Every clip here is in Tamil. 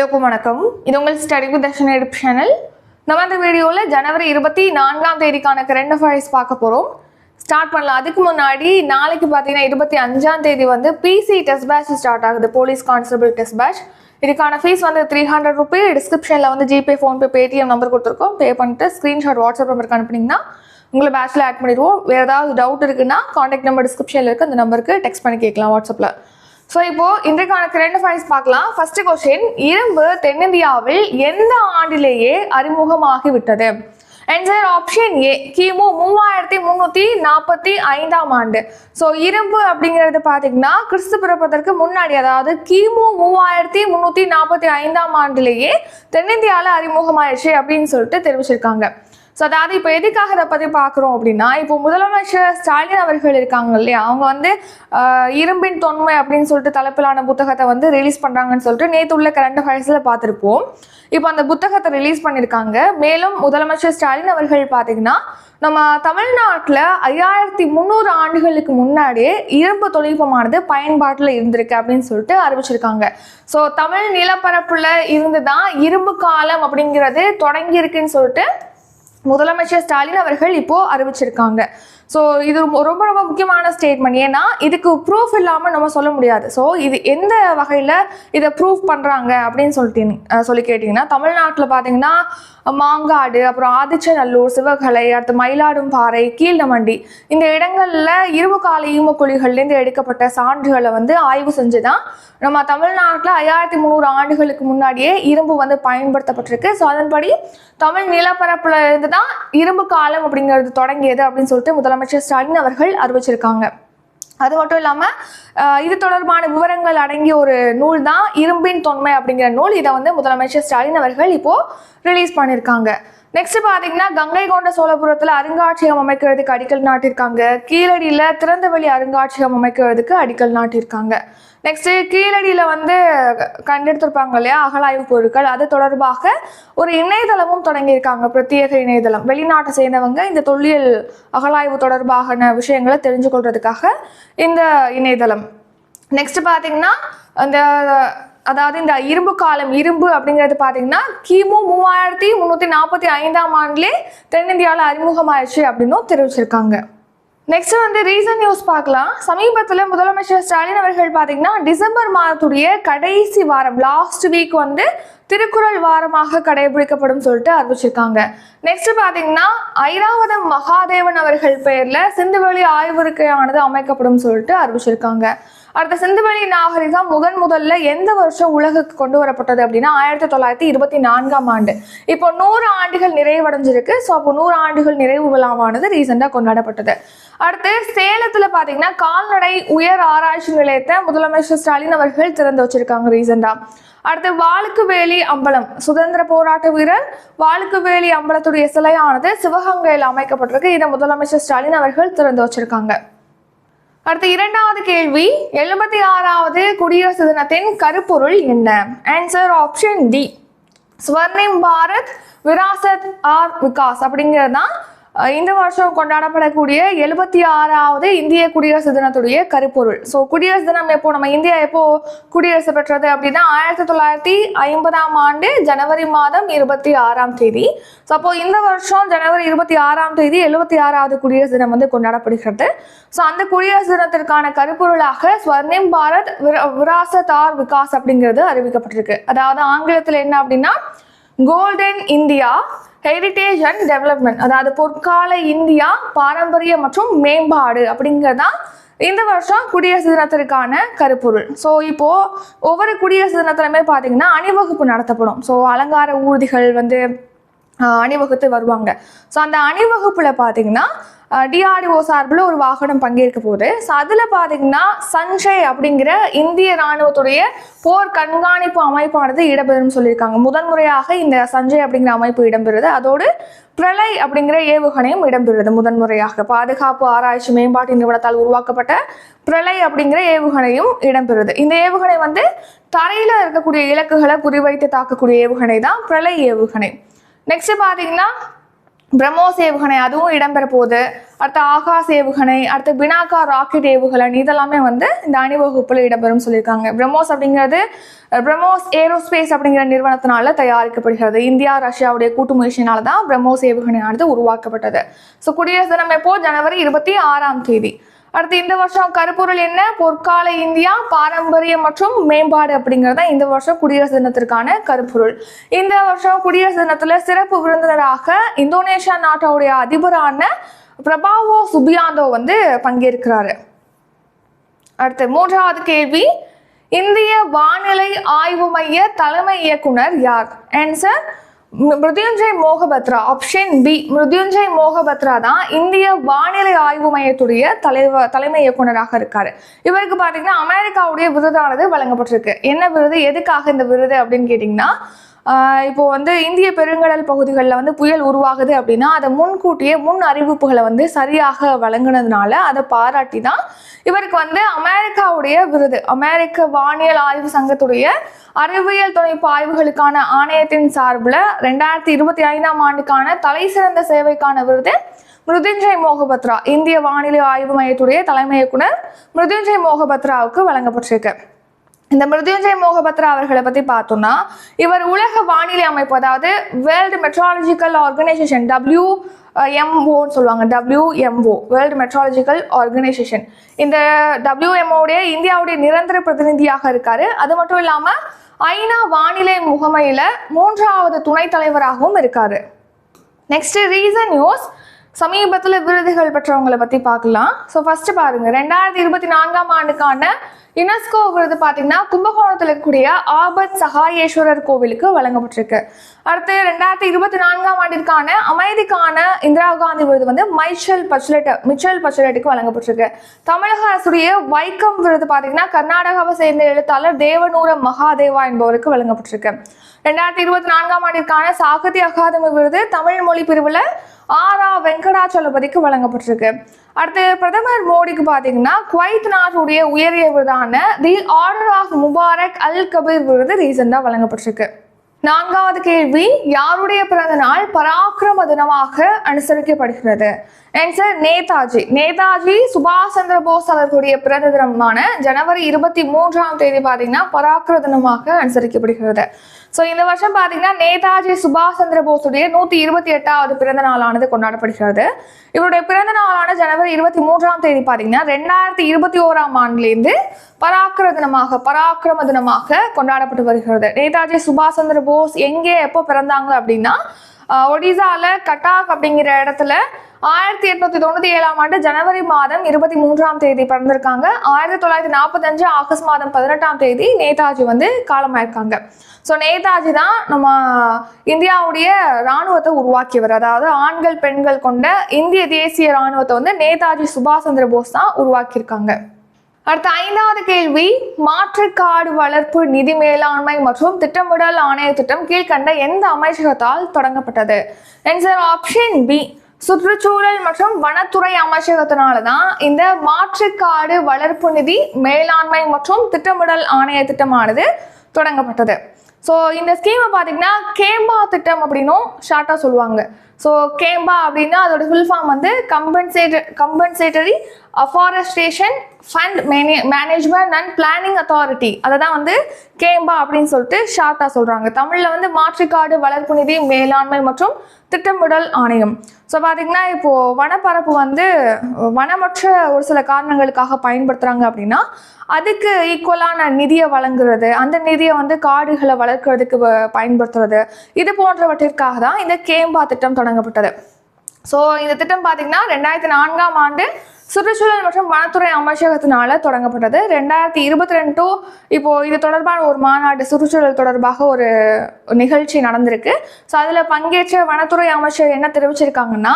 எல்லோருக்கும் வணக்கம். இது உங்கள் study with Darshan edu channel நம்ம இந்த வீடியோவில் ஜனவரி இருபத்தி நான்காம் தேதிக்கான கரண்ட் அஃபேர்ஸ் பார்க்க போகிறோம் ஸ்டார்ட் பண்ணலாம். அதுக்கு முன்னாடி நாளைக்கு பார்த்தீங்கன்னா இருபத்தி அஞ்சாம் தேதி வந்து பிசி டெஸ்ட் பேட்ச் ஸ்டார்ட் ஆகுது. போலீஸ் கான்ஸ்டபிள் டெஸ்ட் பேட்ச் இதுக்கான ஃபீஸ் வந்து த்ரீ ஹண்ட்ரட் ருபீ டிஸ்கிரிப்ஷனில் வந்து ஜிபே ஃபோன்பே பேடிஎம் நம்பர் கொடுத்துருக்கோம். பே பண்ணிட்டு ஸ்க்ரீன்ஷாட் வாட்ஸ்அப் நம்பருக்கு அனுப்புனீங்கன்னா உங்களை பேட்ச்சில் ஆட் பண்ணிடுவோம். வேறு ஏதாவது டவுட் இருக்குன்னா காண்டாக்ட் நம்பர் டிஸ்கிரிப்ஷனில் இருக்குது அந்த நம்பருக்கு டெக்ஸ்ட் பண்ணி கேட்கலாம் வாட்ஸ்அப்பில் ஸோ இப்போ இன்றைக்கான கரண்ட் அஃபேர்ஸ் பார்க்கலாம். ஃபர்ஸ்ட் கொஸ்டின் இரும்பு தென்னிந்தியாவில் எந்த ஆண்டிலேயே அறிமுகமாகி விட்டது ஆன்சர் ஆப்ஷன் ஏ கிமு மூவாயிரத்தி முந்நூற்றி நாற்பத்தி ஐந்தாம் ஆண்டு. ஸோ இரும்பு அப்படிங்கிறது பார்த்தீங்கன்னா கிறிஸ்து பிறப்பதற்கு முன்னாடி அதாவது கிமு மூவாயிரத்தி முந்நூற்றி நாற்பத்தி ஐந்தாம் ஆண்டிலேயே தென்னிந்தியாவில் அறிமுகமாயிடுச்சு அப்படின்னு சொல்லிட்டு தெரிவிச்சிருக்காங்க. ஸோ அதாவது இப்போ எதுக்காக இதை பற்றி பார்க்குறோம் அப்படின்னா இப்போ முதலமைச்சர் ஸ்டாலின் அவர்கள் இருக்காங்க இல்லையா? அவங்க வந்து இரும்பின் தொன்மை அப்படின்னு சொல்லிட்டு தலைப்பிலான புத்தகத்தை வந்து ரிலீஸ் பண்ணுறாங்கன்னு சொல்லிட்டு நேற்று உள்ள கரண்ட் அஃபேர்ஸில் பார்த்துருப்போம். இப்போ அந்த புத்தகத்தை ரிலீஸ் பண்ணியிருக்காங்க மேலும் முதலமைச்சர் ஸ்டாலின் அவர்கள் பார்த்தீங்கன்னா நம்ம தமிழ்நாட்டில் ஐயாயிரத்தி முந்நூறு ஆண்டுகளுக்கு முன்னாடியே இரும்பு தொழில்நுட்பமானது பயன்பாட்டில் இருந்திருக்கு அப்படின்னு சொல்லிட்டு அறிவிச்சிருக்காங்க. ஸோ தமிழ் நிலப்பரப்புல இருந்து தான் இரும்பு காலம் அப்படிங்கிறது தொடங்கியிருக்குன்னு சொல்லிட்டு முதலமைச்சர் ஸ்டாலின் அவர்கள் இப்போ அறிவிச்சிருக்காங்க. ஸோ இது ரொம்ப ரொம்ப முக்கியமான ஸ்டேட்மெண்ட் ஏன்னா இதுக்கு ப்ரூஃப் இல்லாமல் நம்ம சொல்ல முடியாது. ஸோ இது எந்த வகையில் இதை ப்ரூஃப் பண்ணுறாங்க அப்படின்னு சொல்லிட்டு சொல்லி கேட்டிங்கன்னா தமிழ்நாட்டில் பார்த்தீங்கன்னா மாங்காடு அப்புறம் ஆதிச்சநல்லூர் சிவகலை அடுத்து மயிலாடும்பாறை கீழ்நமண்டி இந்த இடங்களில் இரும்பு கால ஈமக்குழிகள்லேருந்து எடுக்கப்பட்ட சான்றுகளை வந்து ஆய்வு செஞ்சு தான் நம்ம தமிழ்நாட்டில் ஐயாயிரத்தி முந்நூறு ஆண்டுகளுக்கு முன்னாடியே இரும்பு வந்து பயன்படுத்தப்பட்டிருக்கு. ஸோ அதன்படி தமிழ் நிலப்பரப்புல இருந்து தான் இரும்பு காலம் அப்படிங்கிறது தொடங்கியது அப்படின்னு சொல்லிட்டு முதலமைச்சர் ஸ்டாலின் அவர்கள் அறிவிச்சிருக்காங்க. அது மட்டும் இல்லாமல் இது தொடர்பான விவரங்கள் அடங்கிய ஒரு நூல் தான் இரும்பின் தொன்மை அப்படிங்கிற நூல். இதை வந்து முதலமைச்சர் ஸ்டாலின் அவர்கள் இப்போது ரிலீஸ் பண்ணியிருக்காங்க நெக்ஸ்ட் பார்த்தீங்கன்னா கங்கை கொண்ட சோழபுரத்தில் அருங்காட்சியகம் அமைக்கிறதுக்கு அடிக்கல் நாட்டியிருக்காங்க. கீழடியில் திறந்தவெளி அருங்காட்சியகம் அமைக்கிறதுக்கு அடிக்கல் நாட்டியிருக்காங்க. நெக்ஸ்ட் கீழடியில் வந்து கண்டெடுத்திருப்பாங்க இல்லையா அகழாய்வு பொருட்கள். அது தொடர்பாக ஒரு இணையதளமும் தொடங்கியிருக்காங்க பிரத்யேக இணையதளம். வெளிநாட்டை சேர்ந்தவங்க இந்த தொல்லியல் அகழாய்வு தொடர்பான விஷயங்களை தெரிஞ்சு கொள்றதுக்காக இந்த இணையதளம். நெக்ஸ்ட் பார்த்தீங்கன்னா அந்த அதாவது இந்த இரும்பு காலம் இரும்பு அப்படிங்கிறது பார்த்தீங்கன்னா கிமு மூவாயிரத்தி முந்நூற்றி நாற்பத்தி ஐந்தாம் ஆண்டிலே தென்னிந்தியாவில் அறிமுகமாயிடுச்சு அப்படின்னும் தெரிவிச்சிருக்காங்க. நெக்ஸ்ட் வந்து ரீசன் நியூஸ் பார்க்கலாம். சமீபத்தில் முதலமைச்சர் ஸ்டாலின் அவர்கள் பார்த்தீங்கன்னா டிசம்பர் மாதத்துடைய கடைசி வாரம் லாஸ்ட் வீக் வந்து திருக்குறள் வாரமாக கடைபிடிக்கப்படும் சொல்லிட்டு அறிவிச்சிருக்காங்க. நெக்ஸ்ட் பார்த்தீங்கன்னா ஐராவதம் மகாதேவன் அவர்கள் பெயரில் சிந்துவெளி ஆய்வறிக்கையானது அமைக்கப்படும் சொல்லிட்டு அறிவிச்சிருக்காங்க. அடுத்த சிந்துவெளி நாகரிகம் முதன் முதல்ல எந்த வருஷம் உலகுக்கு கொண்டு வரப்பட்டது அப்படின்னா ஆயிரத்தி தொள்ளாயிரத்தி இருபத்தி நான்காம் ஆண்டு. இப்போ நூறு ஆண்டுகள் நிறைவடைஞ்சிருக்கு. ஸோ அப்போ நூறு ஆண்டுகள் நிறைவு விழாவானது ரீசெண்டாக கொண்டாடப்பட்டது. அடுத்து சேலத்தில் பார்த்தீங்கன்னா கால்நடை உயர் ஆராய்ச்சி நிலையத்தை முதலமைச்சர் ஸ்டாலின் அவர்கள் திறந்து வச்சிருக்காங்க ரீசெண்டாக அடுத்து வாளுக்குவேலி அம்பலம் சுதந்திர போராட்ட வீரர் வாளுக்குவேலி அம்பலத்துடைய சிலையானது சிவகங்கையில் அமைக்கப்பட்டிருக்கு. இதை முதலமைச்சர் ஸ்டாலின் அவர்கள் திறந்து வச்சிருக்காங்க. அடுத்த இரண்டாவது கேள்வி எழுபத்தி ஆறாவது குடியரசு தினத்தின் கருப்பொருள் என்ன? Answer option D Swarnim Bharat Virasat aur Vikas அப்படிங்கிறது தான் இந்த வருஷம் கொண்டாடப்படக்கூடிய எழுபத்தி ஆறாவது இந்திய குடியரசு தினத்துடைய கருப்பொருள். ஸோ குடியரசு தினம் எப்போ? நம்ம இந்தியா எப்போ குடியரசு பெற்றது அப்படின்னா ஆயிரத்தி தொள்ளாயிரத்தி ஐம்பதாம் ஆண்டு ஜனவரி மாதம் இருபத்தி ஆறாம் தேதி. ஸோ அப்போ இந்த வருஷம் ஜனவரி இருபத்தி ஆறாம் தேதி எழுபத்தி ஆறாவது குடியரசு தினம் வந்து கொண்டாடப்படுகிறது. ஸோ அந்த குடியரசு தினத்திற்கான கருப்பொருளாக ஸ்வர்ணிம் பாரத் விர- விகாஸ் அப்படிங்கிறது அறிவிக்கப்பட்டிருக்கு. அதாவது ஆங்கிலத்தில் என்ன அப்படின்னா golden India heritage and development அதாவது பொற்கால இந்தியா பாரம்பரிய மற்றும் மேம்பாடு அப்படிங்கிறதான் இந்த வருஷம் குடியரசு தினத்திற்கான கருப்பொருள். ஸோ இப்போது ஒவ்வொரு குடியரசு தினத்திலுமே பார்த்தீங்கன்னா அணிவகுப்பு நடத்தப்படும். ஸோ அலங்கார ஊர்திகள் வந்து அணிவகுத்து வருவாங்க. ஸோ அந்த அணிவகுப்பில் பார்த்தீங்கன்னா டிஆர்டிஓ சார்பில் ஒரு வாகனம் பங்கேற்க போகுது. ஸோ அதில் பார்த்தீங்கன்னா சஞ்சய் அப்படிங்கிற இந்திய இராணுவத்துடைய போர் கண்காணிப்பு அமைப்பானது இடம்பெறும் சொல்லியிருக்காங்க. முதன்முறையாக இந்த சஞ்சய் அப்படிங்கிற அமைப்பு இடம்பெறுது. அதோடு பிரளய் அப்படிங்கிற ஏவுகணையும் இடம்பெறுது முதன்முறையாக. பாதுகாப்பு ஆராய்ச்சி மேம்பாட்டு நிறுவனத்தால் உருவாக்கப்பட்ட பிரளய் அப்படிங்கிற ஏவுகணையும் இடம்பெறுது. இந்த ஏவுகணை வந்து தரையில் இருக்கக்கூடிய இலக்குகளை குறிவைத்து தாக்கக்கூடிய ஏவுகணை தான் பிரளய் ஏவுகணை. நெக்ஸ்ட் பார்த்தீங்கன்னா பிரம்மோஸ் ஏவுகணை அதுவும் இடம்பெற போகுது அடுத்து ஆகாஷ் ஏவுகணை அடுத்து பினாக்கா ராக்கெட் ஏவுகணை இதெல்லாமே வந்து இந்த அணிவகுப்பில் இடம்பெறும் சொல்லியிருக்காங்க. பிரம்மோஸ் அப்படிங்கிறது பிரம்மோஸ் ஏரோஸ்பேஸ் அப்படிங்கிற நிறுவனத்தினால தயாரிக்கப்படுகிறது. இந்தியா ரஷ்யாவுடைய கூட்டு முயற்சியினால தான் பிரம்மோஸ் ஏவுகணையானது உருவாக்கப்பட்டது. ஸோ குடியரசு தினம் எப்போ ஜனவரி இருபத்தி ஆறாம் தேதி. அடுத்து இந்த வருஷம் கருப்பொருள் என்ன? பொற்கால இந்தியா பாரம்பரியம் மற்றும் மேம்பாடு அப்படிங்கிறத இந்த வருஷம் குடியரசு தினத்திற்கான கருப்பொருள். இந்த வருஷம் குடியரசு தினத்துல சிறப்பு விருந்தினராக இந்தோனேஷியா நாட்டோடைய அதிபரான பிரபாவோ சுபியாந்தோ வந்து பங்கேற்கிறாரு. அடுத்து மூன்றாவது கேள்வி. இந்திய வானிலை ஆய்வு மைய தலைமை இயக்குனர் யார்? Answer Mrutyunjay Mohapatra option B Mrutyunjay Mohapatra தான் இந்திய வானிலை ஆய்வு மையத்துடைய தலைவர் தலைமை இயக்குனராக இருக்காரு. இவருக்கு பார்த்தீங்கன்னா அமெரிக்காவுடைய விருதானது வழங்கப்பட்டிருக்கு. என்ன விருது? எதுக்காக இந்த விருது அப்படின்னு கேட்டிங்கன்னா இப்போ வந்து இந்திய பெருங்கடல் பகுதிகளில் வந்து புயல் உருவாகுது அப்படின்னா அதை முன்கூட்டியே முன் அறிவிப்புகளை வந்து சரியாக வழங்கினதுனால அதை பாராட்டி தான் இவருக்கு வந்து அமெரிக்காவுடைய விருது. அமெரிக்க வானியல் ஆய்வு சங்கத்துடைய அறிவியல் தொழில்நுட்ப ஆய்வுகளுக்கான ஆணையத்தின் சார்பில் ரெண்டாயிரத்தி இருபத்தி ஐந்தாம் ஆண்டுக்கான தலை சிறந்த சேவைக்கான விருது மிருதுஞ்சய் மோகபத்ரா இந்திய வானிலை ஆய்வு மையத்துடைய தலைமை இயக்குனர் மிருதுஞ்சய் மோகபத்ராவுக்கு வழங்கப்பட்டிருக்கு. இந்த மிருத்யுஞ்சய் மோகபத்ரா அவர்களை பற்றி பார்த்தோம்னா இவர் உலக வானிலை அமைப்பு அதாவது வேர்ல்டு மெட்ராலஜிக்கல் ஆர்கனைசேஷன் டபிள்யூ எம்ஓன்னு சொல்லுவாங்க. டபிள்யூஎம்ஓ வேர்ல்டு மெட்ராலஜிக்கல் ஆர்கனைசேஷன் இந்த டபிள்யூஎம்ஓடைய இந்தியாவுடைய நிரந்தர பிரதிநிதியாக இருக்காரு. அது மட்டும் இல்லாமல் ஐநா வானிலை முகமையில் மூன்றாவது துணைத் தலைவராகவும் இருக்காரு. நெக்ஸ்ட் ரீசன் நியூஸ் சமீபத்தில் விருதுகள் பெற்றவங்களை பற்றி பார்க்கலாம். ஸோ ஃபஸ்ட்டு பாருங்கள் ரெண்டாயிரத்தி இருபத்தி நான்காம் ஆண்டுக்கான யுனெஸ்கோ விருது பார்த்தீங்கன்னா கும்பகோணத்தில் இருக்கக்கூடிய ஆபத் சகாயேஸ்வரர் கோவிலுக்கு வழங்கப்பட்டிருக்கு. அடுத்து ரெண்டாயிரத்தி இருபத்தி நான்காம் ஆண்டிற்கான அமைதிக்கான இந்திரா காந்தி விருது வந்து மைச்சல் பச்லெட் மிச்சல் பச்லெட்டுக்கு வழங்கப்பட்டிருக்கு. தமிழக அரசுடைய வைக்கம் விருது பார்த்தீங்கன்னா கர்நாடகாவை சேர்ந்த எழுத்தாளர் தேவனூர மகாதேவா என்பவருக்கு வழங்கப்பட்டிருக்கு. ரெண்டாயிரத்தி இருபத்தி நான்காம் ஆண்டிற்கான சாகித்ய அகாதமி விருது தமிழ் மொழி பிரிவில் ஆரா வெங்கடாச்சலபதிக்கு வழங்கப்பட்டிருக்கு. அடுத்து பிரதமர் மோடிக்கு பார்த்தீங்கன்னா குவைத் நாட்டுடைய உயரிய விருதான the order of Mubarak al Kabeer விருது ரீசெண்டாக வழங்கப்பட்டிருக்கு. நான்காவது கேள்வி யாருடைய பிறந்த நாள் பராக்கிரம தினமாக அனுசரிக்கப்படுகிறது? ஆன்சர் நேதாஜி. நேதாஜி சுபாஷ் சந்திர போஸ் அவர்களுடைய பிறந்த தினமான ஜனவரி இருபத்தி மூன்றாம் தேதி பார்த்தீங்கன்னா பராக்கிர தினமாக அனுசரிக்கப்படுகிறது. ஸோ இந்த வருஷம் பார்த்தீங்கன்னா நேதாஜி சுபாஷ் சந்திர போஸுடைய நூற்றி இருபத்தி எட்டாவது பிறந்த நாளானது கொண்டாடப்படுகிறது. இவருடைய பிறந்த நாளான ஜனவரி இருபத்தி மூன்றாம் தேதி பார்த்தீங்கன்னா ரெண்டாயிரத்தி இருபத்தி ஓராம் ஆண்டுலேருந்து பராக்கிர தினமாக பராக்கிரம தினமாக கொண்டாடப்பட்டு வருகிறது. நேதாஜி சுபாஷ் சந்திர போஸ் எங்கே எப்போ பிறந்தாங்க அப்படின்னா ஒடிசால கட்டாக் அப்படிங்கிற இடத்துல ஆயிரத்தி எட்நூத்தி தொண்ணூத்தி ஏழாம் ஆண்டு ஜனவரி மாதம் இருபத்தி மூன்றாம் தேதி பிறந்திருக்காங்க. ஆயிரத்தி தொள்ளாயிரத்தி நாற்பத்தஞ்சு ஆகஸ்ட் மாதம் பதினெட்டாம் தேதி நேதாஜி வந்து காலமாயிருக்காங்க. ஸோ நேதாஜி தான் நம்ம இந்தியாவுடைய இராணுவத்தை உருவாக்கியவர். அதாவது ஆண்கள் பெண்கள் கொண்ட இந்திய தேசிய இராணுவத்தை வந்து நேதாஜி சுபாஷ் சந்திர போஸ் தான் உருவாக்கியிருக்காங்க. அடுத்த ஐந்தாவது கேள்வி மாற்றுக்காடு வளர்ப்பு நிதி மேலாண்மை மற்றும் திட்டமிடல் ஆணைய திட்டம் கீழ்கண்ட எந்த அமைச்சகத்தால் தொடங்கப்பட்டது? என்சர் ஆப்ஷன் பி சுற்றுச்சூழல் மற்றும் வனத்துறை அமைச்சகத்தினால தான் இந்த மாற்றுக்காடு வளர்ப்பு நிதி மேலாண்மை மற்றும் திட்டமிடல் ஆணைய திட்டமானது தொடங்கப்பட்டது. ஸோ இந்த ஸ்கீமை பார்த்தீங்கன்னா கேம்பா திட்டம் அப்படின்னும் ஷார்ட்டாக சொல்லுவாங்க. ஸோ கேம்பா அப்படின்னா அதோட ஃபுல் ஃபார்ம் வந்து compensator compensatory afforestation fund mana management and planning authority அதை தான் வந்து கேம்பா அப்படின்னு சொல்லிட்டு ஷார்ட்டாக சொல்கிறாங்க தமிழில் வந்து மாற்றுக்காடு வளர்ப்பு நிதி மேலாண்மை மற்றும் திட்டமிடல் ஆணையம். ஸோ பார்த்தீங்கன்னா இப்போது வனப்பரப்பு வந்து வனமற்ற ஒரு சில காரணங்களுக்காக பயன்படுத்துகிறாங்க அப்படின்னா அதுக்கு ஈக்குவலான நிதியை வழங்குறது அந்த நிதியை வந்து காடுகளை வளர்க்குறதுக்கு பயன்படுத்துறது இது போன்றவற்றிற்காக தான் இந்த கேம்பா திட்டம் தொடங்கப்பட்டது ஸோ இந்த திட்டம் பார்த்திங்கன்னா ரெண்டாயிரத்தி நான்காம் ஆண்டு சுற்றுச்சூழல் மற்றும் வனத்துறை அமைச்சகத்தினால தொடங்கப்பட்டது. ரெண்டாயிரத்தி இருபத்தி ரெண்டு இப்போ இது தொடர்பான ஒரு மாநாடு சுற்றுச்சூழல் தொடர்பாக ஒரு நிகழ்ச்சி நடந்திருக்கு. ஸோ அதில் பங்கேற்ற வனத்துறை அமைச்சர் என்ன தெரிவிச்சிருக்காங்கன்னா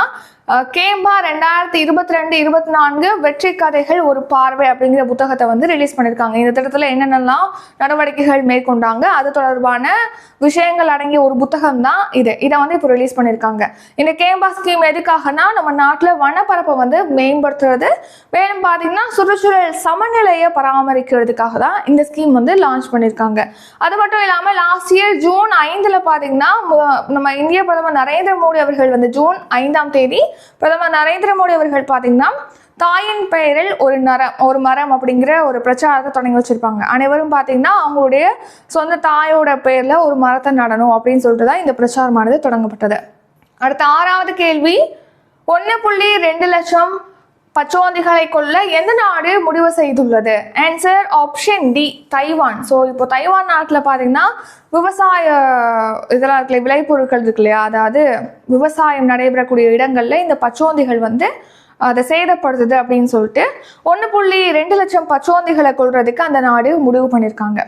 கேம்பா ரெண்டாயிரத்தி இருபத்தி ரெண்டு இருபத்தி நான்கு வெற்றி கதைகள் ஒரு பார்வை அப்படிங்கிற புத்தகத்தை வந்து ரிலீஸ் பண்ணியிருக்காங்க இந்த திட்டத்தில் என்னென்னலாம் நடவடிக்கைகள் மேற்கொண்டாங்க அது தொடர்பான விஷயங்கள் அடங்கிய ஒரு புத்தகம் தான் இது. இதை வந்து இப்போ ரிலீஸ் பண்ணியிருக்காங்க இந்த கேம்பா ஸ்கீம் எதுக்காகனா நம்ம நாட்டில் வனப்பரப்பை வந்து மேம்படுத்துறது மேலும் பார்த்தீங்கன்னா சுற்றுச்சூழல் சமநிலையை பராமரிக்கிறதுக்காக தான் இந்த ஸ்கீம் வந்து லான்ச் பண்ணியிருக்காங்க அது மட்டும் இல்லாமல் லாஸ்ட் இயர் ஜூன் ஐந்தில் பார்த்தீங்கன்னா நம்ம இந்திய பிரதமர் நரேந்திர மோடி அவர்கள் வந்து ஜூன் ஐந்தாம் தேதி பிரதமர் நரேந்திர மோடி அவர்கள் பார்த்தீங்கன்னா தாயின் பெயரில் ஒரு நரம் ஒரு மரம் அப்படிங்கிற ஒரு பிரச்சாரத்தை தொடங்கி வச்சுருப்பாங்க. அனைவரும் பார்த்தீங்கன்னா அவங்களுடைய சொந்த தாயோட பெயரில் ஒரு மரத்தை நடணும் அப்படின்னு சொல்லிட்டு தான் இந்த பிரச்சாரமானது தொடங்கப்பட்டது. அடுத்த ஆறாவது கேள்வி ஒன்று புள்ளி ரெண்டு லட்சம் பச்சோந்திகளை கொல்ல எந்த நாடு முடிவு செய்துள்ளது? Answer option D Taiwan so இப்போ தைவான் நாட்டில் பார்த்தீங்கன்னா விவசாய இதெல்லாம் இருக்குல்ல விளைபொருட்கள் இருக்கு இல்லையா? அதாவது விவசாயம் நடைபெறக்கூடிய இடங்களில் இந்த பச்சோந்திகள் வந்து அதை சேதப்படுத்துது அப்படின்னு சொல்லிட்டு ஒன்று புள்ளி ரெண்டு லட்சம் பச்சோந்திகளை கொள்றதுக்கு அந்த நாடு முடிவு பண்ணியிருக்காங்க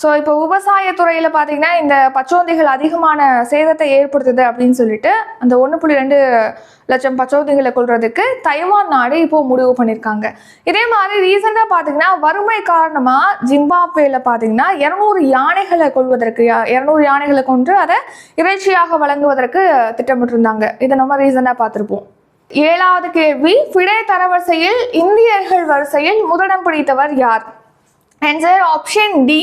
ஸோ இப்போ விவசாயத்துறையில் பார்த்தீங்கன்னா இந்த பச்சோந்திகள் அதிகமான சேதத்தை ஏற்படுத்துது அப்படின்னு சொல்லிட்டு அந்த ஒன்று புள்ளி ரெண்டு லட்சம் பச்சோந்திகளை கொள்றதுக்கு தைவான் நாடு இப்போ முடிவு பண்ணியிருக்காங்க இதே மாதிரி ரீசெண்டாக பார்த்தீங்கன்னா வறுமை காரணமாக ஜிம்பாப்வேல பார்த்தீங்கன்னா இரநூறு யானைகளை கொள்வதற்கு இரநூறு யானைகளை கொன்று அதை இறைச்சியாக வழங்குவதற்கு திட்டமிட்டிருந்தாங்க. இதை நம்ம ரீசெண்டாக பார்த்துருப்போம் ஏழாவது கேள்வி ஃபிடே தரவரிசையில் இந்தியர்கள் வரிசையில் முதலிடம் பிடித்தவர் யார்? Answer option D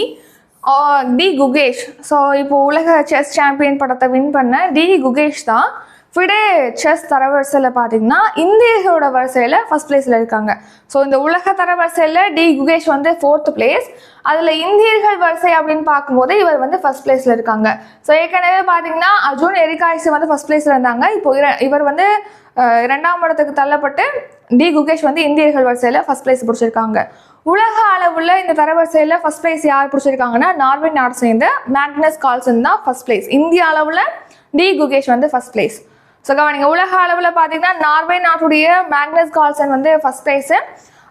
D Gukesh. So இப்போ உலக செஸ் சாம்பியன் படத்தை வின் பண்ண டி குகேஷ் தான். ஃபிடே செஸ் தரவரிசையில் பார்த்தீங்கன்னா இந்தியர்களோட வரிசையில் ஃபர்ஸ்ட் பிளேஸில் இருக்காங்க. ஸோ இந்த உலக தரவரிசையில் டி குகேஷ் வந்து ஃபோர்த் பிளேஸ் அதில் இந்தியர்கள் வரிசை அப்படின்னு பார்க்கும்போது இவர் வந்து ஃபர்ஸ்ட் பிளேஸில் இருக்காங்க. ஸோ ஏற்கனவே பார்த்தீங்கன்னா அர்ஜுன் எரிகாய்ஸ் வந்து ஃபர்ஸ்ட் பிளேஸில் இருந்தாங்க. இப்போ இர- இவர் வந்து இரண்டாம் இடத்துக்கு தள்ளப்பட்டு டி குகேஷ் வந்து இந்தியர்கள் வரிசையில் ஃபர்ஸ்ட் பிளேஸ் பிடிச்சிருக்காங்க. உலக அளவுல இந்த தரவரிசையில் ஃபர்ஸ்ட் பிளேஸ் யார் பிடிச்சிருக்காங்கன்னா நார்வே நாடு சேர்ந்த மேக்னஸ் கால்சன் தான் ஃபர்ஸ்ட் பிளேஸ் இந்திய அளவில் டி குகேஷ் வந்து ஃபர்ஸ்ட் பிளேஸ் ஸோ கவனிங்க உலக அளவில் பார்த்தீங்கன்னா நார்வே நாட்டுடைய மேக்னஸ் கால்சன் வந்து ஃபர்ஸ்ட் பிளேஸு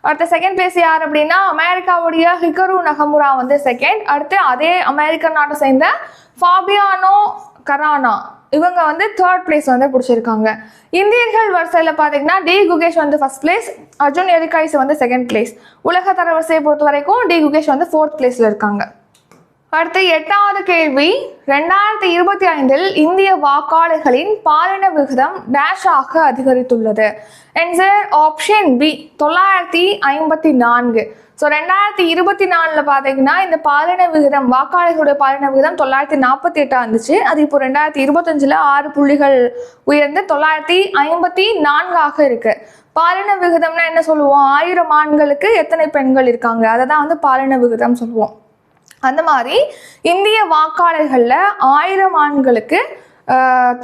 அடுத்த செகண்ட் பிளேஸ் யார் அப்படின்னா அமெரிக்காவுடைய ஹிகரு நகமுரா வந்து செகண்ட் அடுத்து அதே அமெரிக்க நாட்டை சேர்ந்த ஃபாபியானோ கரானா இவங்க வந்து தேர்ட் பிளேஸ் வந்து பிடிச்சிருக்காங்க. இந்தியர்கள் வரிசையில் பார்த்தீங்கன்னா டி குகேஷ் வந்து ஃபர்ஸ்ட் பிளேஸ் அர்ஜுன் எரிகாய்ஸ் வந்து செகண்ட் பிளேஸ் உலக தரவரிசையை பொறுத்த வரைக்கும் டி குகேஷ் வந்து ஃபோர்த் பிளேஸில் இருக்காங்க. அடுத்து எட்டாவது கேள்வி. ரெண்டாயிரத்தி இருபத்தி ஐந்தில் இந்திய வாக்காளர்களின் பாலின விகிதம் டேஷாக அதிகரித்துள்ளது. என்சர் ஆப்ஷன் பி தொள்ளாயிரத்தி ஐம்பத்தி நான்கு. ஸோ ரெண்டாயிரத்தி இருபத்தி நாலில் பார்த்தீங்கன்னா இந்த பாலின விகிதம் வாக்காளர்களுடைய பாலின விகிதம் தொள்ளாயிரத்தி நாற்பத்தி எட்டாக இருந்துச்சு. அது இப்போ ரெண்டாயிரத்தி இருபத்தஞ்சில் ஆறு புள்ளிகள் உயர்ந்து தொள்ளாயிரத்தி ஐம்பத்தி நான்காக இருக்குது பாலின விகிதம்னா என்ன சொல்லுவோம்? ஆயிரம் ஆண்களுக்கு எத்தனை பெண்கள் இருக்காங்க? அதை தான் வந்து பாலின விகிதம் சொல்லுவோம். அந்த மாதிரி இந்திய வாக்காளர்களில் ஆயிரம் ஆண்களுக்கு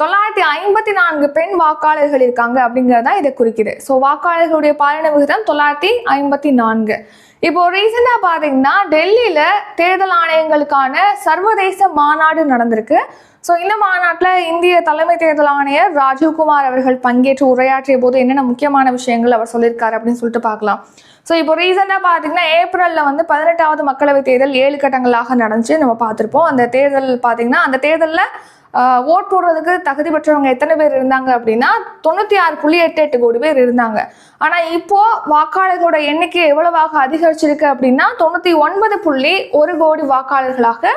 தொள்ளாயிரத்தி ஐம்பத்தி நான்கு பெண் வாக்காளர்கள் இருக்காங்க அப்படிங்கிறதுதான் இதை குறிக்குது. ஸோ வாக்காளர்களுடைய பாலின விகிதம் தொள்ளாயிரத்தி ஐம்பத்தி நான்கு. இப்போ ரீசெண்டாக பார்த்தீங்கன்னா டெல்லியில் தேர்தல் ஆணையங்களுக்கான சர்வதேச மாநாடு நடந்திருக்கு. ஸோ இந்த மாநாட்டில் இந்திய தலைமை தேர்தல் ஆணையர் ராஜீவ்குமார் அவர்கள் பங்கேற்று உரையாற்றிய போது என்னென்ன முக்கியமான விஷயங்கள் அவர் சொல்லியிருக்காரு அப்படின்னு சொல்லிட்டு பார்க்கலாம். ஸோ இப்போ ரீசெண்டாக பார்த்தீங்கன்னா ஏப்ரலில் வந்து பதினெட்டாவது மக்களவைத் தேர்தல் ஏழு கட்டங்களாக நடந்துச்சு. நம்ம பார்த்துருப்போம். அந்த தேர்தல் பார்த்தீங்கன்னா அந்த தேர்தலில் ஓட் போடுறதுக்கு தகுதி பெற்றவங்க எத்தனை பேர் இருந்தாங்க அப்படின்னா தொண்ணூற்றி ஆறு புள்ளி எட்டு எட்டு கோடி பேர் இருந்தாங்க. ஆனால் இப்போ வாக்காளர்களோட எண்ணிக்கை எவ்வளவாக அதிகரிச்சிருக்கு அப்படின்னா தொண்ணூற்றி ஒன்பது புள்ளி ஒரு கோடி வாக்காளர்களாக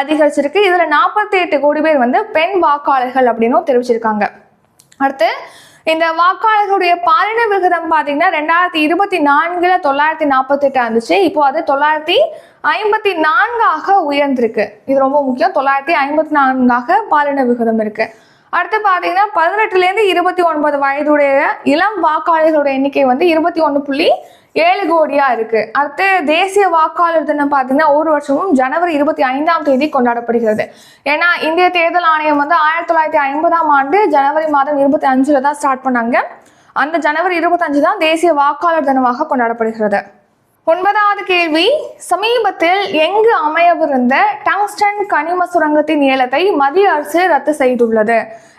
அதிகரிச்சிருக்கு. இதில் நாற்பத்தி எட்டு கோடி பேர் வந்து பெண் வாக்காளர்கள் அப்படின்னும் தெரிவிச்சிருக்காங்க. அடுத்து இந்த வாக்காளர்களுடைய பாலின விகிதம் பார்த்தீங்கன்னா ரெண்டாயிரத்தி இருபத்தி நான்குல தொள்ளாயிரத்தி நாற்பத்தெட்டாக இருந்துச்சு. இப்போ அது தொள்ளாயிரத்தி ஐம்பத்தி நான்காக உயர்ந்திருக்கு. இது ரொம்ப முக்கியம். தொள்ளாயிரத்தி ஐம்பத்தி நான்காக பாலின விகிதம் இருக்கு. அடுத்து பார்த்தீங்கன்னா பதினெட்டுலேருந்து இருபத்தி ஒன்பது வயதுடைய இளம் வாக்காளர்களுடைய எண்ணிக்கை வந்து இருபத்தி ஒன்று புள்ளி ஏழு கோடியாக இருக்குது அடுத்து தேசிய வாக்காளர் தினம் பார்த்தீங்கன்னா ஒரு வருஷமும் ஜனவரி இருபத்தி ஐந்தாம் தேதி கொண்டாடப்படுகிறது. ஏன்னா இந்திய தேர்தல் ஆணையம் வந்து ஆயிரத்தி தொள்ளாயிரத்தி ஐம்பதாம் ஆண்டு ஜனவரி மாதம் இருபத்தி அஞ்சில் தான் ஸ்டார்ட் பண்ணாங்க. அந்த ஜனவரி இருபத்தஞ்சு தான் தேசிய வாக்காளர் தினமாக கொண்டாடப்படுகிறது. ஒன்பதாவது கேள்வி. சமீபத்தில் எங்கு அமையவிருந்த டங்ஸ்டன் கனிம சுரங்கத்தின் ஏலத்தை மத்திய அரசு ரத்து செய்துள்ளது?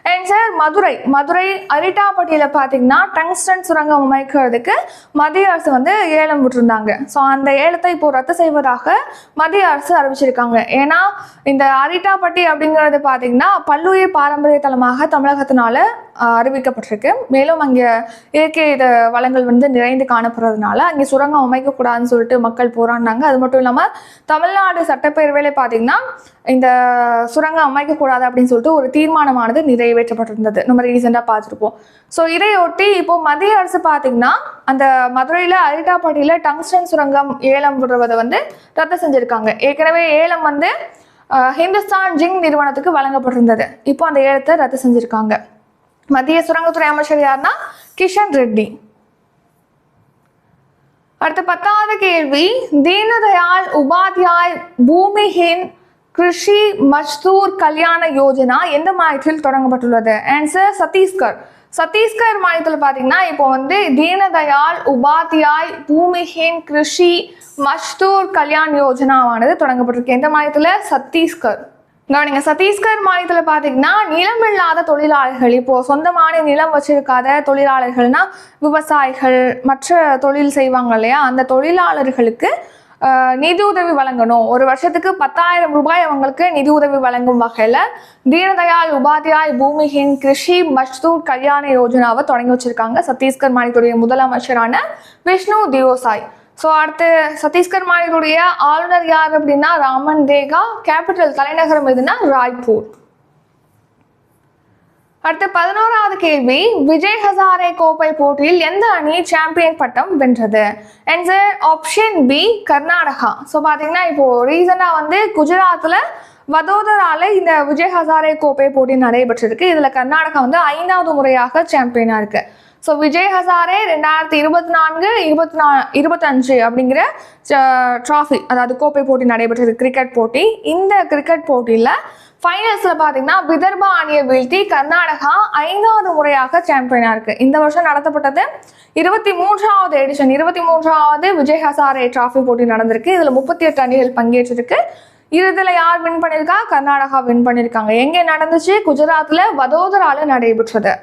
அண்ட் சார் மதுரை மதுரை அரிட்டாப்பட்டியில் பார்த்தீங்கன்னா டங்ஸ்டன் சுரங்கம் அமைக்கிறதுக்கு மத்திய அரசு வந்து ஏலம் விட்டுருந்தாங்க. ஸோ அந்த ஏலத்தை இப்போ ரத்து செய்வதாக மத்திய அரசு அறிவிச்சிருக்காங்க. ஏன்னா இந்த அரிட்டாப்பட்டி அப்படிங்கிறது பார்த்தீங்கன்னா பல்லுயிர் பாரம்பரிய தலமாக தமிழகத்தினால அறிவிக்கப்பட்டிருக்கு. மேலும் அங்கே இயற்கை இது வளங்கள் வந்து நிறைந்து காணப்படுறதுனால அங்கே சுரங்கம் அமைக்கக்கூடாதுன்னு சொல்லிட்டு மக்கள் போராடினாங்க. அது மட்டும் இல்லாமல் தமிழ்நாடு சட்டப்பேரவையில் பார்த்தீங்கன்னா இந்த சுரங்கம் அமைக்கக்கூடாது அப்படின்னு சொல்லிட்டு ஒரு தீர்மானமானது நிறைவேற்றப்பட்டிருந்தது. நம்ம ரீசெண்டாக பார்த்துருப்போம். ஸோ இதையொட்டி இப்போ மத்திய அரசு பார்த்தீங்கன்னா அந்த மதுரையில் அரிட்டாப்பட்டியில் டங்ஸ்டன் சுரங்கம் ஏலம் விடுறதை வந்து ரத்து செஞ்சுருக்காங்க. ஏற்கனவே ஏலம் வந்து ஹிந்துஸ்தான் ஜிங் நிறுவனத்துக்கு வழங்கப்பட்டிருந்தது. இப்போ அந்த ஏலத்தை ரத்து செஞ்சுருக்காங்க. மத்திய சுரங்கத்துறை அமைச்சர் யாருன்னா கிஷன் ரெட்டி. அடுத்த பத்தாவது கேள்வி தீனதயாள் உபாத்யாய் பூமிஹீன் கிருஷி மஸ்தூர் கல்யாண யோஜனா எந்த மாநிலத்தில் தொடங்கப்பட்டுள்ளது? ஆன்சர் சத்தீஸ்கர். சத்தீஸ்கர் மாநிலத்தில் பார்த்தீங்கன்னா இப்போ வந்து தீனதயாள் உபாத்யாய் பூமிஹீன் கிருஷி மஸ்தூர் கல்யாண் யோஜனாவானது தொடங்கப்பட்டிருக்கு. எந்த மாநிலத்தில்? சத்தீஸ்கர். கவனிங்க சத்தீஸ்கர் மாநிலத்தில் பார்த்தீங்கன்னா நிலமில்லாத தொழிலாளர்கள் இப்போ சொந்தமான நிலம் வச்சிருக்காத தொழிலாளர்கள்னா விவசாயிகள் மற்ற தொழில் செய்வாங்க இல்லையா? அந்த தொழிலாளர்களுக்கு நிதி உதவி வழங்கணும். ஒரு வருஷத்துக்கு பத்தாயிரம் ரூபாய் அவங்களுக்கு நிதி உதவி வழங்கும் வகையில் தீனதயாள் உபாத்யாய் பூமிஹின் கிருஷி மஸ்தூர் கல்யாண யோஜனாவை தொடங்கி வச்சிருக்காங்க. சத்தீஸ்கர் மாநிலத்துடைய முதலமைச்சரான விஷ்ணு தியோசாய். ஸோ அடுத்து சத்தீஸ்கர் மாநிலத்துடைய ஆளுநர் யார் அப்படின்னா ராமன் தேகா கேபிட்டல் தலைநகரம் எதுனா ராய்ப்பூர். அடுத்து பதினோராவது கேள்வி விஜய் ஹசாரே கோப்பை போட்டியில் எந்த அணி சாம்பியன் பட்டம் வென்றது? Answer option B Karnataka. So பார்த்தீங்கன்னா இப்போ ரீசெண்டாக வந்து குஜராத்தில் வதோதரால இந்த விஜய் ஹசாரே கோப்பை போட்டி நடைபெற்றிருக்கு. இதில் கர்நாடகா வந்து ஐந்தாவது முறையாக சாம்பியனாக இருக்கு. ஸோ விஜய் ஹசாரே ரெண்டாயிரத்தி இருபத்தி நான்கு இருபத்தி நா இருபத்தஞ்சு அப்படிங்கிற ட்ராஃபி அதாவது கோப்பை போட்டி நடைபெற்றது கிரிக்கெட் போட்டி. இந்த கிரிக்கெட் போட்டியில் ஃபைனல்ஸில் பார்த்தீங்கன்னா விதர்பா அணியை வீழ்த்தி கர்நாடகா ஐந்தாவது முறையாக சாம்பியனாக இருக்குது இந்த வருஷம் நடத்தப்பட்டது இருபத்தி மூன்றாவது எடிஷன் இருபத்தி மூன்றாவது விஜய் ஹசாரே டிராஃபி போட்டி நடந்திருக்கு. இதில் முப்பத்தி எட்டு அணிகள் பங்கேற்றிருக்கு. இதில் யார் வின் பண்ணியிருக்கா? கர்நாடகா வின் பண்ணியிருக்காங்க. எங்கே நடந்துச்சு? குஜராத்தில் வதோதரால நடைபெற்றது.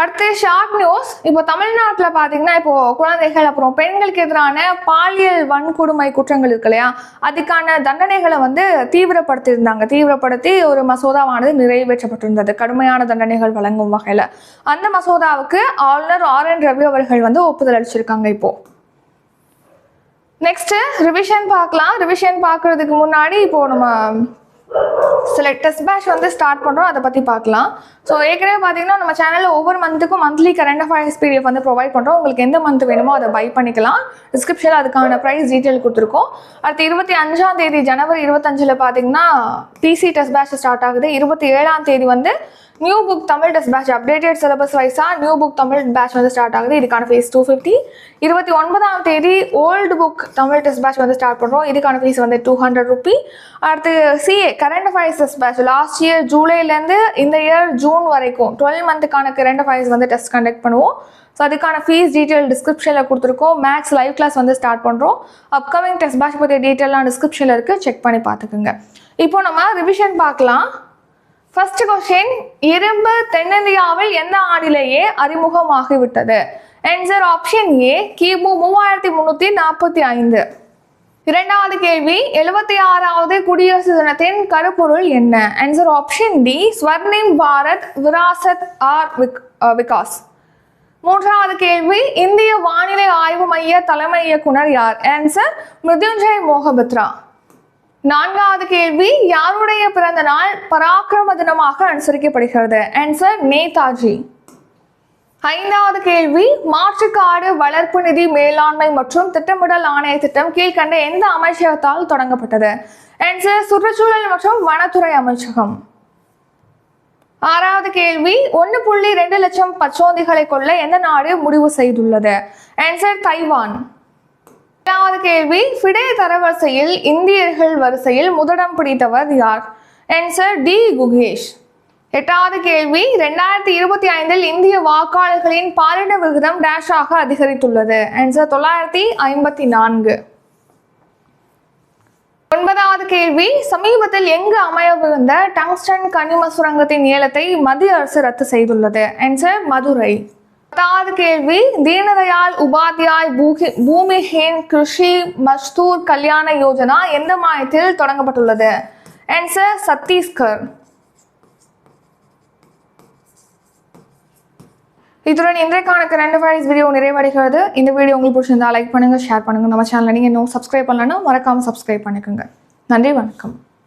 அடுத்து ஷார்ட் நியூஸ் இப்போ தமிழ்நாட்டில் பார்த்தீங்கன்னா இப்போ குழந்தைகள் அப்புறம் பெண்களுக்கு எதிரான பாலியல் வன்கொடுமை குற்றங்கள் இருக்கு இல்லையா? அதுக்கான தண்டனைகளை வந்து தீவிரப்படுத்தியிருந்தாங்க. தீவிரப்படுத்தி ஒரு மசோதாவானது நிறைவேற்றப்பட்டிருந்தது. கடுமையான தண்டனைகள் வழங்கும் வகையில். அந்த மசோதாவுக்கு ஆளுநர் ஆர் என் ரவி அவர்கள் வந்து ஒப்புதல் அளிச்சிருக்காங்க இப்போ. நெக்ஸ்ட் ரிவிஷன் பார்க்கலாம். ரிவிஷன் பார்க்கறதுக்கு முன்னாடி இப்போ நம்ம சில டெஸ்ட் பேட்ச் வந்து ஸ்டார்ட் பண்ணுறோம் அதை பற்றி பார்க்கலாம். ஸோ ஏற்கனவே பார்த்தீங்கன்னா நம்ம சேனலில் ஒவ்வொரு மந்த்துக்கும் மந்த்லி கரண்ட் அஃபேர்ஸ் பிடிஎஃப் வந்து ப்ரொவைட் பண்ணுறோம் உங்களுக்கு எந்த மந்த் வேணுமோ அதை பை பண்ணிக்கலாம். டிஸ்கிரிப்ஷனில் அதுக்கான ப்ரைஸ் டீட்டெயில் கொடுத்துருக்கோம். அடுத்து இருபத்தி அஞ்சாம் தேதி ஜனவரி இருபத்தஞ்சில் பார்த்தீங்கன்னா பிசி டெஸ்ட் பேட்ச் ஸ்டார்ட் ஆகுது. இருபத்தி ஏழாம் தேதி வந்து new book Tamil test batch updated syllabus வைஸாக நியூ புக் தமிழ் பேட்ச் வந்து ஸ்டார்ட் ஆகுது. இதுக்கான ஃபீஸ் டூ ஃபிஃப்டி இருபத்தி ஒன்பதாம் தேதி old book Tamil test batch வந்து ஸ்டார்ட் பண்ணுறோம் இதுக்கான ஃபீஸ் வந்து டூ ஹண்ட்ரட் ருபி அடுத்து CA current affairs test batch last year ஜூலைலேருந்து இந்த இயர் ஜூன் வரைக்கும் டுவெல் மந்த்துக்கான கரண்ட் அஃபேர்ஸ் வந்து டெஸ்ட் கண்டக்ட் பண்ணுவோம். ஸோ அதுக்கான ஃபீஸ் டீட்டெயில் டிஸ்கிரிப்ஷனில் கொடுத்துருக்கோம். மேக்ஸ் லைவ் கிளாஸ் வந்து ஸ்டார்ட் பண்ணுறோம் அப்கமிங் டெஸ்ட் பேட்ச் பற்றிய டீட்டெயிலாம் டிஸ்கிரிப்ஷனில் இருக்குது செக் பண்ணி பார்த்துக்குங்க. இப்போ நம்ம ரிவிஷன் பார்க்கலாம். ஃபர்ஸ்ட் கொஸ்டின் இரும்பு தென்னிந்தியாவில் எந்த ஆண்டிலேயே அறிமுகமாகிவிட்டது? ஆன்சர் ஆப்ஷன் ஏ கிமு மூவாயிரத்தி முந்நூற்றி நாற்பத்தி ஐந்து. இரண்டாவது கேள்வி எழுபத்தி ஆறாவது குடியரசு தினத்தின் கருப்பொருள் என்ன? Answer option D Swarnim Bharat Virasat R விக் விகாஸ். மூன்றாவது கேள்வி இந்திய வானிலை ஆய்வு மைய தலைமை இயக்குனர் யார்? ஆன்சர் மிருத்யுஞ்சய் மோகபத்ரா. நான்காவது கேள்வி யாருடைய பிறந்த நாள் பராக்கிரம தினமாக அனுசரிக்கப்படுகிறது? ஆன்சர் நேதாஜி. ஐந்தாவது கேள்வி மாற்றுக்காடு வளர்ப்பு நிதி மேலாண்மை மற்றும் திட்டமிடல் ஆணைய திட்டம் கீழ்கண்ட எந்த அமைச்சகத்தால் தொடங்கப்பட்டது? ஆன்சர் சுற்றுச்சூழல் மற்றும் வனத்துறை அமைச்சகம். ஆறாவது கேள்வி ஒன்று புள்ளி ரெண்டு லட்சம் பச்சோந்திகளை கொள்ள எந்த நாடு முடிவு செய்துள்ளது? Answer Taiwan. இரண்டாவது கேள்வி ஃபிடே தரவரிசையில் இந்தியர்கள் வரிசையில் முதலிடம் பிடித்தவர் யார்? Answer D Gukesh. எட்டாவது கேள்வி ரெண்டாயிரத்தி இருபத்தி ஐந்தில் இந்திய வாக்காளர்களின் பாலின விகிதம் டேஷாக அதிகரித்துள்ளது. ஆன்சர் தொள்ளாயிரத்தி ஐம்பத்தி நான்கு. ஒன்பதாவது கேள்வி சமீபத்தில் எங்கு அமையவிருந்த டங்ஸ்டன் கனிம சுரங்கத்தின் ஏலத்தை மத்திய அரசு ரத்து செய்துள்ளது? ஆன்சர் மதுரை. பத்தாவது கேள்வி தீனதயாள் உபாத்யாய் பூமிஹீன் கிருஷி மஸ்தூர் கல்யாண யோஜனா எந்த மாநிலத்தில் தொடங்கப்பட்டுள்ளது? ஆன்சர் சத்தீஸ்கர். இத்துடன் இன்றைக்கான கரண்ட் அஃபேர்ஸ் வீடியோ நிறைவடைகிறது. இந்த வீடியோ உங்களுக்கு பிடிச்சிருந்தா லைக் பண்ணுங்க ஷேர் பண்ணுங்க. நம்ம சேனலில் நீங்க இன்னும் சப்ஸ்கிரைப் பண்ணலன்னா மறக்காம சப்ஸ்கிரைப் பண்ணிக்கோங்க. நன்றி வணக்கம்.